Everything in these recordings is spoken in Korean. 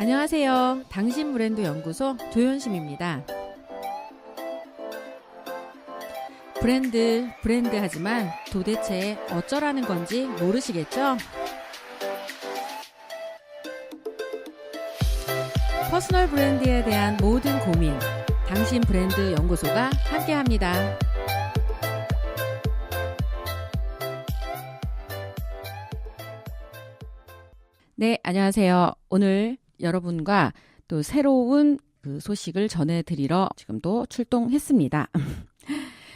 안녕하세요. 당신 브랜드 연구소 조현심입니다. 브랜드, 브랜드 하지만 도대체 어쩌라는 건지 모르시겠죠? 퍼스널 브랜드에 대한 모든 고민, 당신 브랜드 연구소가 함께 합니다. 네, 안녕하세요. 오늘 여러분과 또 새로운 그 소식을 전해드리러 지금도 출동했습니다.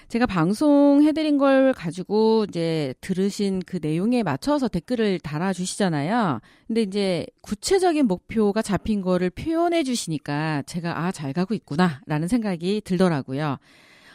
제가 방송해드린 걸 가지고 이제 들으신 그 내용에 맞춰서 댓글을 달아주시잖아요. 근데 이제 구체적인 목표가 잡힌 거를 표현해 주시니까 제가 아, 잘 가고 있구나 라는 생각이 들더라고요.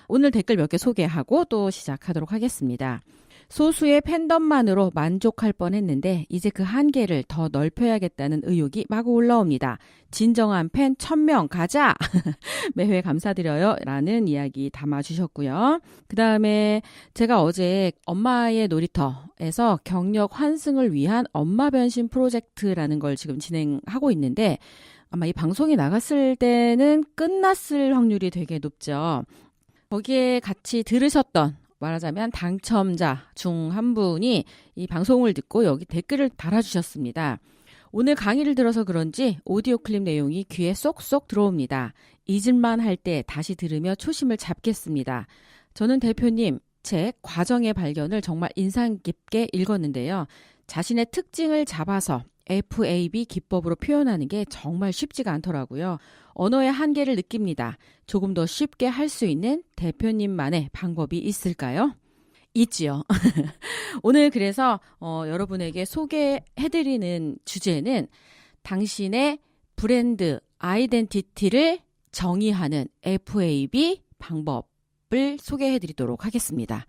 오늘 댓글 몇 개 소개하고 또 시작하도록 하겠습니다. 소수의 팬덤만으로 만족할 뻔했는데 이제 그 한계를 더 넓혀야겠다는 의욕이 마구 올라옵니다. 진정한 팬 1000명 가자! 매회 감사드려요. 라는 이야기 담아주셨고요. 그 다음에 제가 어제 엄마의 놀이터에서 경력 환승을 위한 엄마 변신 프로젝트라는 걸 지금 진행하고 있는데 아마 이 방송이 나갔을 때는 끝났을 확률이 되게 높죠. 거기에 같이 들으셨던 말하자면 당첨자 중 한 분이 이 방송을 듣고 여기 댓글을 달아주셨습니다. 오늘 강의를 들어서 그런지 오디오 클립 내용이 귀에 쏙쏙 들어옵니다. 잊을만 할 때 다시 들으며 초심을 잡겠습니다. 저는 대표님 책 과정의 발견을 정말 인상 깊게 읽었는데요. 자신의 특징을 잡아서 FAB 기법으로 표현하는 게 정말 쉽지가 않더라고요. 언어의 한계를 느낍니다. 조금 더 쉽게 할 수 있는 대표님만의 방법이 있을까요? 있지요. 오늘 그래서 어, 여러분에게 소개해드리는 주제는 당신의 브랜드 아이덴티티를 정의하는 FAB 방법을 소개해드리도록 하겠습니다.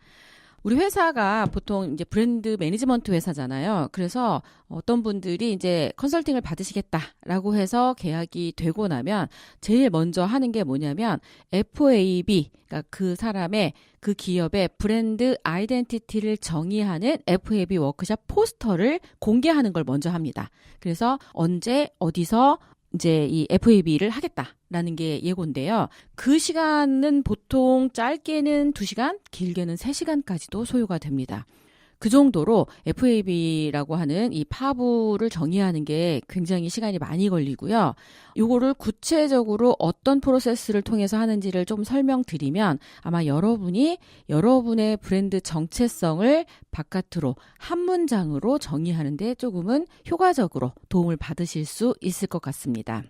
우리 회사가 보통 이제 브랜드 매니지먼트 회사잖아요. 그래서 어떤 분들이 이제 컨설팅을 받으시겠다라고 해서 계약이 되고 나면 제일 먼저 하는 게 뭐냐면 FAB, 그러니까 그 사람의 그 기업의 브랜드 아이덴티티를 정의하는 FAB 워크샵 포스터를 공개하는 걸 먼저 합니다. 그래서 언제 어디서 이제 이 FAB를 하겠다라는 게 예고인데요. 그 시간은 보통 짧게는 2시간, 길게는 3시간까지도 소요가 됩니다. 그 정도로 FAB라고 하는 이 파부를 정의하는 게 굉장히 시간이 많이 걸리고요. 요거를 구체적으로 어떤 프로세스를 통해서 하는지를 좀 설명드리면 아마 여러분이 여러분의 브랜드 정체성을 바깥으로 한 문장으로 정의하는데 조금은 효과적으로 도움을 받으실 수 있을 것 같습니다.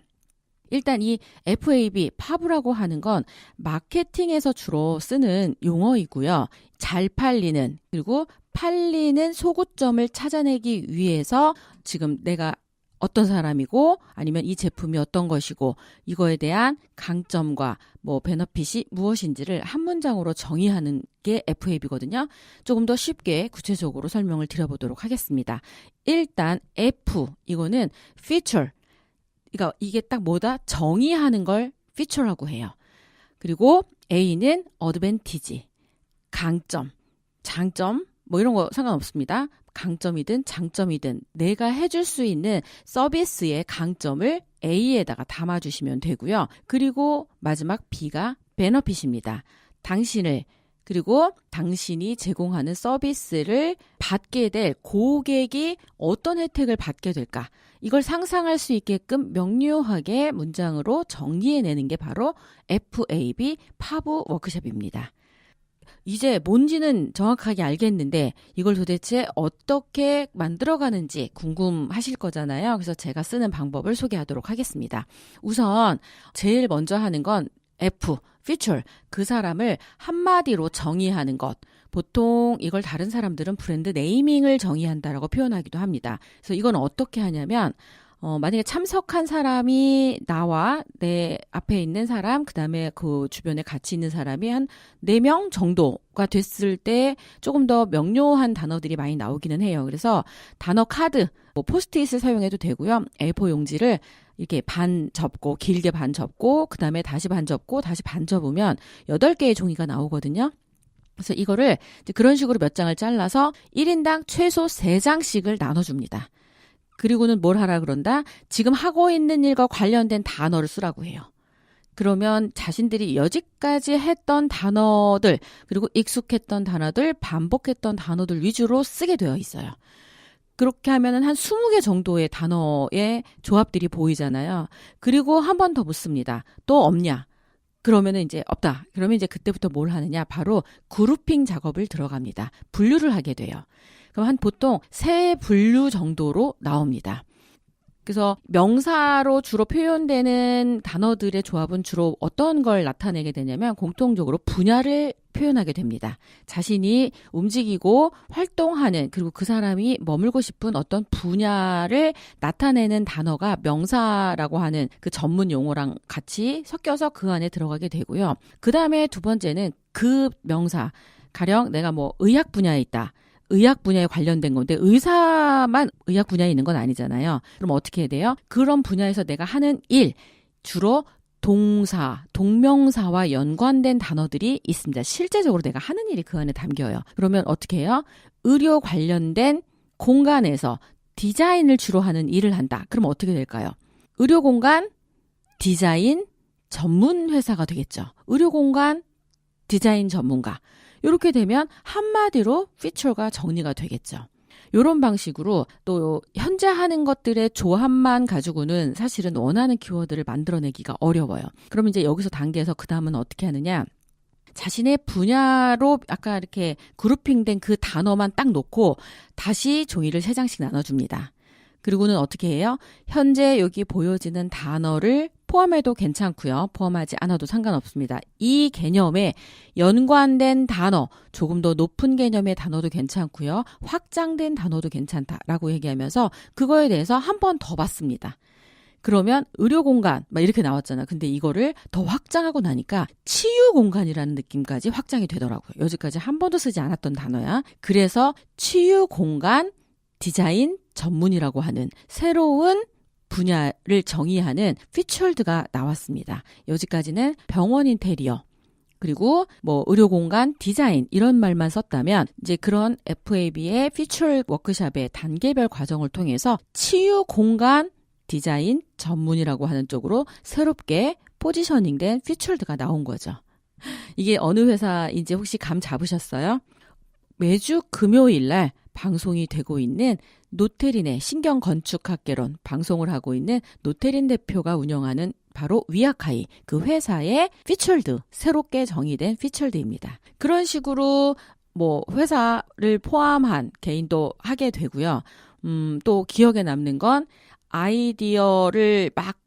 일단 이 FAB, 파브라고 하는 건 마케팅에서 주로 쓰는 용어이고요. 잘 팔리는, 그리고 팔리는 소구점을 찾아내기 위해서 지금 내가 어떤 사람이고 아니면 이 제품이 어떤 것이고 이거에 대한 강점과 뭐 베너핏이 무엇인지를 한 문장으로 정의하는 게 FAB거든요. 조금 더 쉽게 구체적으로 설명을 드려보도록 하겠습니다. 일단 F 이거는 feature 그러니까 이게 딱 뭐다 정의하는 걸 feature라고 해요. 그리고 A는 advantage 강점 장점 뭐 이런 거 상관없습니다. 강점이든 장점이든 내가 해줄 수 있는 서비스의 강점을 A에다가 담아주시면 되고요. 그리고 마지막 B가 베너핏입니다. 당신을 그리고 당신이 제공하는 서비스를 받게 될 고객이 어떤 혜택을 받게 될까? 이걸 상상할 수 있게끔 명료하게 문장으로 정리해내는 게 바로 FAB 파브 워크숍입니다. 이제 뭔지는 정확하게 알겠는데 이걸 도대체 어떻게 만들어가는지 궁금하실 거잖아요. 그래서 제가 쓰는 방법을 소개하도록 하겠습니다. 우선 제일 먼저 하는 건 F, feature. 그 사람을 한마디로 정의하는 것. 보통 이걸 다른 사람들은 브랜드 네이밍을 정의한다라고 표현하기도 합니다. 그래서 이건 어떻게 하냐면 어, 만약에 참석한 사람이 나와 내 앞에 있는 사람, 그 다음에 그 주변에 같이 있는 사람이 한 네 명 정도가 됐을 때 조금 더 명료한 단어들이 많이 나오기는 해요. 그래서 단어 카드, 뭐 포스트잇을 사용해도 되고요. A4 용지를 이렇게 반 접고, 길게 반 접고, 그 다음에 다시 반 접고, 다시 반 접으면 8개의 종이가 나오거든요. 그래서 이거를 그런 식으로 몇 장을 잘라서 1인당 최소 3장씩을 나눠 줍니다. 그리고는 뭘 하라 그런다? 지금 하고 있는 일과 관련된 단어를 쓰라고 해요. 그러면 자신들이 여지까지 했던 단어들, 그리고 익숙했던 단어들, 반복했던 단어들 위주로 쓰게 되어 있어요. 그렇게 하면은 한 20개 정도의 단어의 조합들이 보이잖아요. 그리고 한 번 더 묻습니다. 또 없냐? 그러면은 이제 없다. 그러면 이제 그때부터 뭘 하느냐? 바로 그룹핑 작업을 들어갑니다. 분류를 하게 돼요. 그럼 한 보통 세 분류 정도로 나옵니다. 그래서 명사로 주로 표현되는 단어들의 조합은 주로 어떤 걸 나타내게 되냐면 공통적으로 분야를 표현하게 됩니다. 자신이 움직이고 활동하는 그리고 그 사람이 머물고 싶은 어떤 분야를 나타내는 단어가 명사라고 하는 그 전문 용어랑 같이 섞여서 그 안에 들어가게 되고요. 그 다음에 두 번째는 그 명사, 가령 내가 뭐 의학 분야에 있다. 의학 분야에 관련된 건데 의사만 의학 분야에 있는 건 아니잖아요. 그럼 어떻게 해야 돼요? 그런 분야에서 내가 하는 일 주로 동사, 동명사와 연관된 단어들이 있습니다. 실제적으로 내가 하는 일이 그 안에 담겨요. 그러면 어떻게 해요? 의료 관련된 공간에서 디자인을 주로 하는 일을 한다. 그럼 어떻게 될까요? 의료 공간 디자인 전문 회사가 되겠죠. 의료 공간 디자인 전문가. 이렇게 되면 한마디로 피처가 정리가 되겠죠. 이런 방식으로 또 현재 하는 것들의 조합만 가지고는 사실은 원하는 키워드를 만들어내기가 어려워요. 그럼 이제 여기서 단계에서 그 다음은 어떻게 하느냐? 자신의 분야로 아까 이렇게 그룹핑된 그 단어만 딱 놓고 다시 종이를 세 장씩 나눠줍니다. 그리고는 어떻게 해요? 현재 여기 보여지는 단어를 포함해도 괜찮고요. 포함하지 않아도 상관없습니다. 이 개념에 연관된 단어, 조금 더 높은 개념의 단어도 괜찮고요. 확장된 단어도 괜찮다라고 얘기하면서 그거에 대해서 한 번 더 봤습니다. 그러면 의료 공간 막 이렇게 나왔잖아. 근데 이거를 더 확장하고 나니까 치유 공간이라는 느낌까지 확장이 되더라고요. 여지까지 한 번도 쓰지 않았던 단어야. 그래서 치유 공간 디자인 전문이라고 하는 새로운 분야를 정의하는 피처월드가 나왔습니다. 여기까지는 병원 인테리어 그리고 뭐 의료 공간 디자인 이런 말만 썼다면 이제 그런 FAB의 피처 워크샵의 단계별 과정을 통해서 치유 공간 디자인 전문이라고 하는 쪽으로 새롭게 포지셔닝된 피처월드가 나온 거죠. 이게 어느 회사인지 혹시 감 잡으셨어요? 매주 금요일 날 방송이 되고 있는 노태린의 신경건축학개론 방송을 하고 있는 노태린 대표가 운영하는 바로 위아카이 그 회사의 피처드 새롭게 정의된 피처드입니다. 그런 식으로 뭐 회사를 포함한 개인도 하게 되고요. 음, 또 기억에 남는 건 아이디어를 막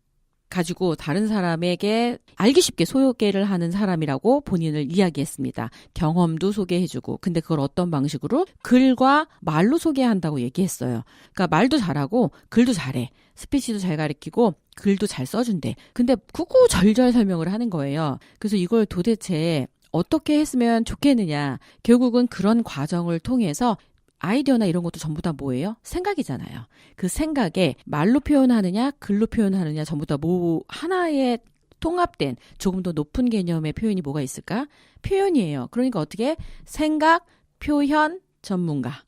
가지고 다른 사람에게 알기 쉽게 소개를 하는 사람이라고 본인을 이야기했습니다. 경험도 소개해주고. 근데 그걸 어떤 방식으로? 글과 말로 소개한다고 얘기했어요. 그러니까 말도 잘하고 글도 잘해. 스피치도 잘 가르치고 글도 잘 써준대. 근데 구구절절 설명을 하는 거예요. 그래서 이걸 도대체 어떻게 했으면 좋겠느냐. 결국은 그런 과정을 통해서 아이디어나 이런 것도 전부 다 뭐예요? 생각이잖아요. 그 생각에 말로 표현하느냐, 글로 표현하느냐 전부 다 뭐 하나의 통합된 조금 더 높은 개념의 표현이 뭐가 있을까? 표현이에요. 그러니까 어떻게 생각, 표현 전문가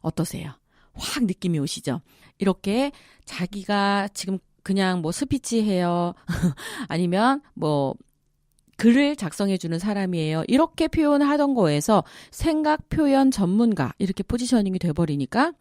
어떠세요? 확 느낌이 오시죠? 이렇게 자기가 지금 그냥 뭐 스피치 해요. 아니면 뭐 글을 작성해주는 사람이에요. 이렇게 표현하던 거에서 생각 표현 전문가 이렇게 포지셔닝이 돼버리니까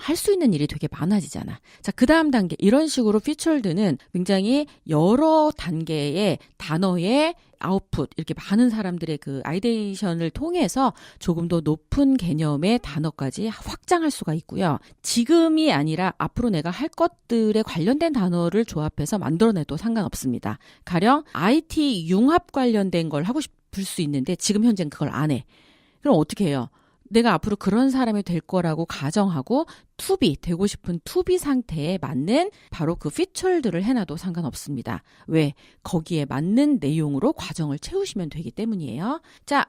할 수 있는 일이 되게 많아지잖아. 자, 그 다음 단계. 이런 식으로 피처드는 굉장히 여러 단계의 단어의 아웃풋 이렇게 많은 사람들의 그 아이데이션을 통해서 조금 더 높은 개념의 단어까지 확장할 수가 있고요. 지금이 아니라 앞으로 내가 할 것들에 관련된 단어를 조합해서 만들어내도 상관없습니다. 가령 IT 융합 관련된 걸 하고 싶을 수 있는데 지금 현재는 그걸 안 해. 그럼 어떻게 해요? 내가 앞으로 그런 사람이 될 거라고 가정하고 투비 되고 싶은 투비 상태에 맞는 바로 그 피처들을 해놔도 상관없습니다. 왜? 거기에 맞는 내용으로 과정을 채우시면 되기 때문이에요. 자,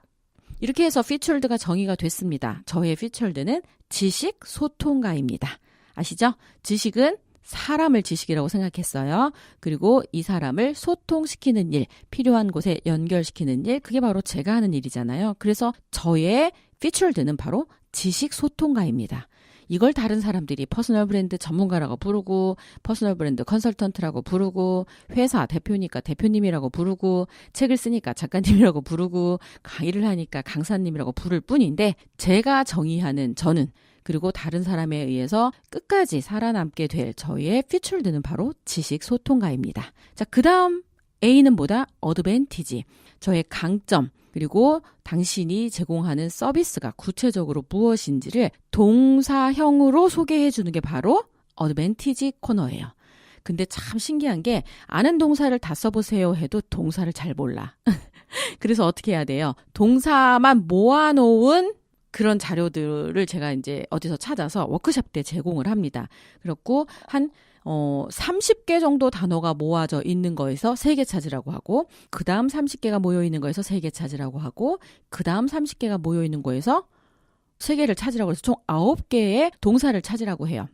이렇게 해서 피처드가 정의가 됐습니다. 저의 피처드는 지식 소통가입니다. 아시죠? 지식은 사람을 지식이라고 생각했어요. 그리고 이 사람을 소통시키는 일, 필요한 곳에 연결시키는 일, 그게 바로 제가 하는 일이잖아요. 그래서 저의 피처드는 바로 지식 소통가입니다. 이걸 다른 사람들이 퍼스널 브랜드 전문가라고 부르고 퍼스널 브랜드 컨설턴트라고 부르고 회사 대표니까 대표님이라고 부르고 책을 쓰니까 작가님이라고 부르고 강의를 하니까 강사님이라고 부를 뿐인데 제가 정의하는 저는 그리고 다른 사람에 의해서 끝까지 살아남게 될 저희의 피출드는 바로 지식 소통가입니다. 자, 그 다음 A는 뭐다? 어드밴티지. 저의 강점. 그리고 당신이 제공하는 서비스가 구체적으로 무엇인지를 동사형으로 소개해 주는 게 바로 어드밴티지 코너예요. 근데 참 신기한 게 아는 동사를 다 써보세요 해도 동사를 잘 몰라. 그래서 어떻게 해야 돼요? 동사만 모아놓은 그런 자료들을 제가 이제 어디서 찾아서 워크숍 때 제공을 합니다. 그렇고 한 어, 30개 정도 단어가 모아져 있는 거에서 3개 찾으라고 하고, 그 다음 30개가 모여 있는 거에서 3개 찾으라고 하고, 그 다음 30개가 모여 있는 거에서 3개를 찾으라고 해서 총 9개의 동사를 찾으라고 해요.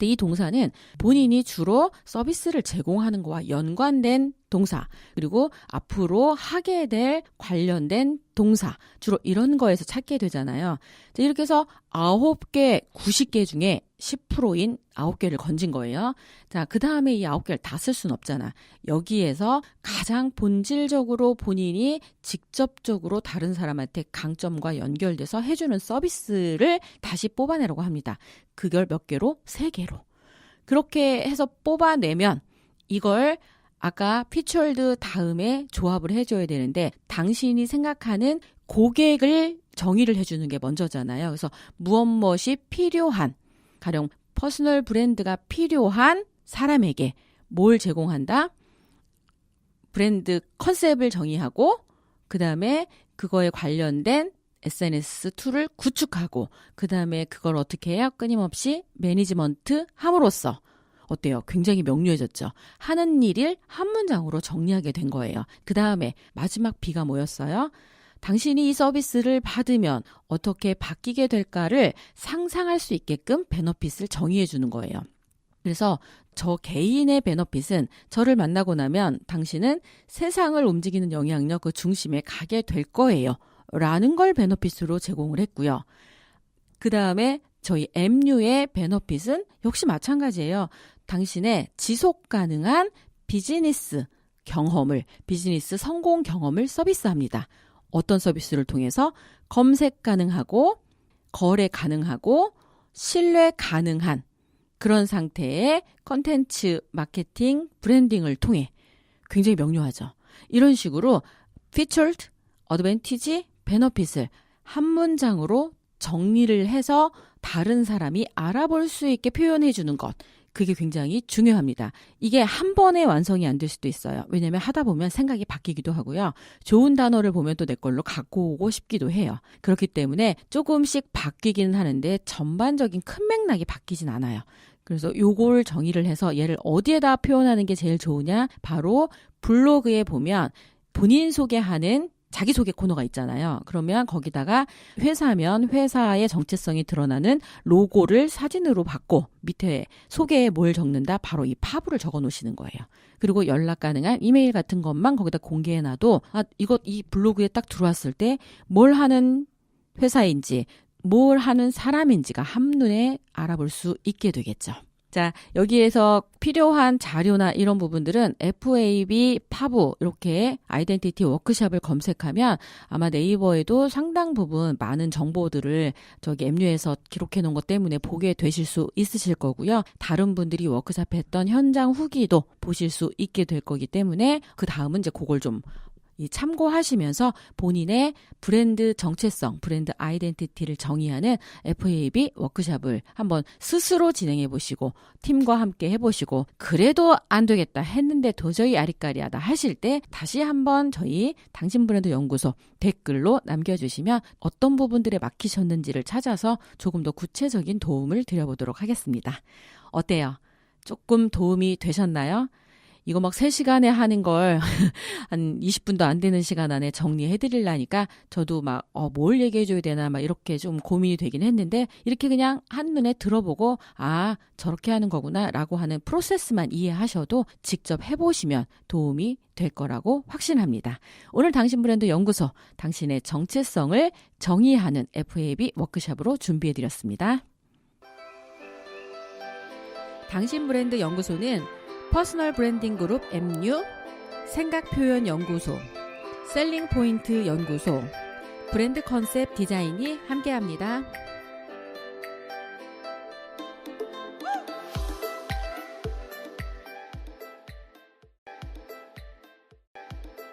이 동사는 본인이 주로 서비스를 제공하는 거와 연관된 동사, 그리고 앞으로 하게 될 관련된 동사, 주로 이런 거에서 찾게 되잖아요. 이렇게 해서 9개, 90개 중에 10%인 9개를 건진 거예요. 자, 그 다음에 이 9개를 다 쓸 수는 없잖아. 여기에서 가장 본질적으로 본인이 직접적으로 다른 사람한테 강점과 연결돼서 해주는 서비스를 다시 뽑아내라고 합니다. 그걸 몇 개로? 3개로. 그렇게 해서 뽑아내면 이걸 아까 피처드 다음에 조합을 해줘야 되는데 당신이 생각하는 고객을 정의를 해주는 게 먼저잖아요. 그래서 무엇 무엇이 필요한 가령 퍼스널 브랜드가 필요한 사람에게 뭘 제공한다? 브랜드 컨셉을 정의하고 그 다음에 그거에 관련된 SNS 툴을 구축하고 그 다음에 그걸 어떻게 해야 끊임없이 매니지먼트 함으로써 어때요? 굉장히 명료해졌죠. 하는 일을 한 문장으로 정리하게 된 거예요. 그 다음에 마지막 B가 뭐였어요? 당신이 이 서비스를 받으면 어떻게 바뀌게 될까를 상상할 수 있게끔 베너핏을 정의해 주는 거예요. 그래서 저 개인의 베너핏은 저를 만나고 나면 당신은 세상을 움직이는 영향력 그 중심에 가게 될 거예요. 라는 걸 베너핏으로 제공을 했고요. 그 다음에 저희 MU의 베너핏은 역시 마찬가지예요. 당신의 지속 가능한 비즈니스 경험을, 비즈니스 성공 경험을 서비스합니다. 어떤 서비스를 통해서 검색 가능하고 거래 가능하고 신뢰 가능한 그런 상태의 컨텐츠 마케팅 브랜딩을 통해 굉장히 명료하죠. 이런 식으로 featured, advantage, benefit을 한 문장으로 정리를 해서 다른 사람이 알아볼 수 있게 표현해 주는 것. 그게 굉장히 중요합니다. 이게 한 번에 완성이 안 될 수도 있어요. 왜냐면 하다 보면 생각이 바뀌기도 하고요. 좋은 단어를 보면 또 내 걸로 갖고 오고 싶기도 해요. 그렇기 때문에 조금씩 바뀌기는 하는데 전반적인 큰 맥락이 바뀌진 않아요. 그래서 요걸 정의를 해서 얘를 어디에다 표현하는 게 제일 좋으냐? 바로 블로그에 보면 본인 소개하는 자기소개 코너가 있잖아요. 그러면 거기다가 회사면 회사의 정체성이 드러나는 로고를 사진으로 받고 밑에 소개에 뭘 적는다? 바로 이 파브를 적어 놓으시는 거예요. 그리고 연락 가능한 이메일 같은 것만 거기다 공개해 놔도 아, 이것 이 블로그에 딱 들어왔을 때 뭘 하는 회사인지 뭘 하는 사람인지가 한눈에 알아볼 수 있게 되겠죠. 자, 여기에서 필요한 자료나 이런 부분들은 FAB 파부 이렇게 아이덴티티 워크샵을 검색하면 아마 네이버에도 상당 부분 많은 정보들을 저기 앱류에서 기록해 놓은 것 때문에 보게 되실 수 있으실 거고요. 다른 분들이 워크샵 했던 현장 후기도 보실 수 있게 될 거기 때문에 그 다음은 이제 그걸 좀 이 참고하시면서 본인의 브랜드 정체성, 브랜드 아이덴티티를 정의하는 FAB 워크샵을 한번 스스로 진행해 보시고 팀과 함께 해 보시고 그래도 안 되겠다 했는데 도저히 아리까리하다 하실 때 다시 한번 저희 당신 브랜드 연구소 댓글로 남겨 주시면 어떤 부분들에 막히셨는지를 찾아서 조금 더 구체적인 도움을 드려보도록 하겠습니다. 어때요? 조금 도움이 되셨나요? 이거 막 3시간에 하는 걸 한 20분도 안 되는 시간 안에 정리해 드리려니까 저도 막, 어, 뭘 얘기해 줘야 되나 막 이렇게 좀 고민이 되긴 했는데 이렇게 그냥 한눈에 들어보고 아, 저렇게 하는 거구나 라고 하는 프로세스만 이해하셔도 직접 해보시면 도움이 될 거라고 확신합니다. 오늘 당신 브랜드 연구소, 당신의 정체성을 정의하는 FAB 워크샵으로 준비해 드렸습니다. 당신 브랜드 연구소는 퍼스널 브랜딩 그룹 MU, 생각 표현 연구소, 셀링 포인트 연구소, 브랜드 컨셉 디자인이 함께합니다.